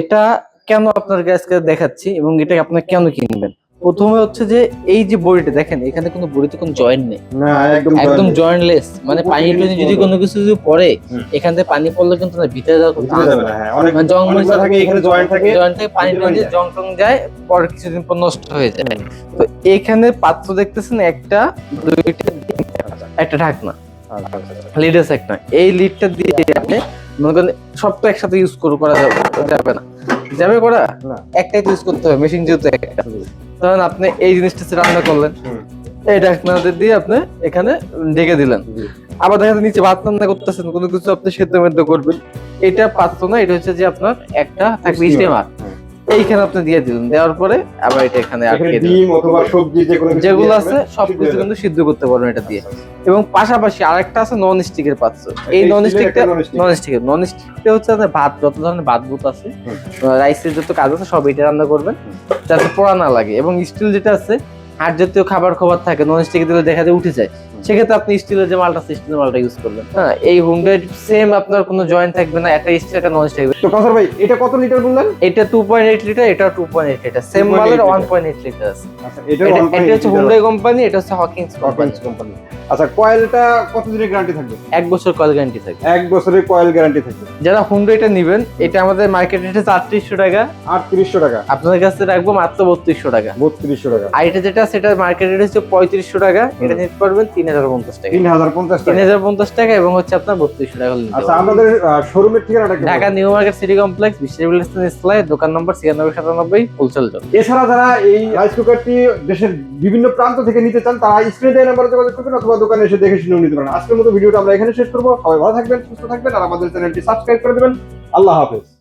এটা কেন আপনার আজকে দেখাচ্ছি এবং এটা আপনি কেন কিনবেন? প্রথমে হচ্ছে যে এই যে বডিটা দেখেন এখানে কোনো বডিতে কোনো জয়েন্ট নেই। না একদম জয়েন্টলেস মানে পানি থেকে যদি কোনো কিছু যদি পড়ে। এখান থেকে পানি পড়লে কিন্তু না ভিতরে যাওয়া করতে হ্যাঁ, অনেক মানে জং থাকে এখানে জয়েন্ট থাকে জয়েন্ট থেকে পানি যায়। জং টং যায় পরে কিছুদিন পর নষ্ট হয়ে যায়। তো এখানে পাত্র দেখতেছেন একটা দুইটা একটা ঢাকনা আচ্ছা, আচ্ছা। একটা এই লিডটা দিয়ে আপনি মনে করেন সব তো একসাথে ইউজ করে করা যাবে যাবে না। যাবে করা? একটাই তো ইউজ করতে হবে মেশিন যেহেতু একটা। তখন আপনি এই জিনিসটা রান্না করলেন এই ঢাকনাতে দিয়ে আপনি এখানে ডেকে দিলেন। আবার দেখা যাচ্ছে নিচে ভাত রান্না করতেছেন কোনো কিছু আপনি সেদ্ধ মেদ্ধ করবেন। এটা পাত্র না এটা হচ্ছে যে আপনার একটা থাকবে স্টিমার। এইখানে আপনি দিয়ে দিলেন। দেওয়ার পরে আবার এটা এখানে আটকে ডিম অথবা সবজি যেগুলো আছে রাখবেন, সব কিছু কিন্তু সিদ্ধ করতে পারবেন এটা দিয়ে। আচ্ছা, আচ্ছা। এবং পাশাপাশি আরেকটা আছে নন স্টিকের পাত্র। এই নন স্টিকটা নন স্টিকের নন স্টিকটা হচ্ছে আপনার ভাত যত ধরনের ভাত বুত আছে রাইসের যত কাজ আছে সব এটা রান্না করবেন। যাতে পোড়া না লাগে। এবং স্টিল যেটা আছে হাট জাতীয় খাবার খাবার থাকে নন স্টিকে দিলে দেখা যায় উঠে যায়। সেক্ষেত্রে আপনি স্টিলের যে মালটা আছে স্টিলের মালটা ইউজ করবেন। হ্যাঁ এই হুন্ডার সেম আপনার কোনো জয়েন্ট থাকবে না একটা স্টিল একটা নন তো কাসার ভাই এটা কত লিটার বললেন? এটা টু পয়েন্ট এইট লিটার এটা two point eight litre same মালের liter। One point eight litre আছে। আচ্ছা এটা হচ্ছে হুন্ডাই কোম্পানি এটা হচ্ছে হকিংস কোম্পানি কোম্পানি আচ্ছা কয়েলটা কত দিনের গ্যারান্টি থাকবে? এক বছর কল গ্যারান্টি থাকে এক বছরের কয়েল গ্যারান্টি থাকবে। যারা হুন্ডাইটা নেবেন এটা আমাদের মার্কেট রেটে আটত্রিশশো টাকা। আটত্রিশশো টাকা। আপনাদের কাছে রাখব মাত্র বত্রিশশো টাকা। বত্রিশশো টাকা। আর এটা যেটা সেটা মার্কেট রেট হচ্ছে পঁয়ত্রিশশো টাকা। এটা নিতে পারবেন তিন হাজার পঞ্চাশ টাকা। তিন হাজার পঞ্চাশ তিন হাজার পঞ্চাশ টাকা এবং হচ্ছে আপনার বত্রিশশো টাকা আচ্ছা পারবেন। আমাদের শোরুমের ঠিকানাটা Dhaka new market city complex বিশ্ববিদ্যালয় ইসলাই দোকান নম্বর ছিয়ানব্বই সাতানব্বই এছাড়া যারা এই রাইস কুকারটি দেশের বিভিন্ন প্রান্ত থেকে নিতে চান তারা স্ক্রিনে দেওয়া নাম্বারে যোগাযোগ করবেন অথবা দোকানে এসে দেখে শুনেও নিতে পারেন। আজকের মতো ভিডিওটা আমরা এখানে শেষ করব। সবাই ভালো থাকবেন সুস্থ থাকবেন আর আমাদের চ্যানেলটি সাবস্ক্রাইব করে দেবেন। আল্লাহ হাফেজ।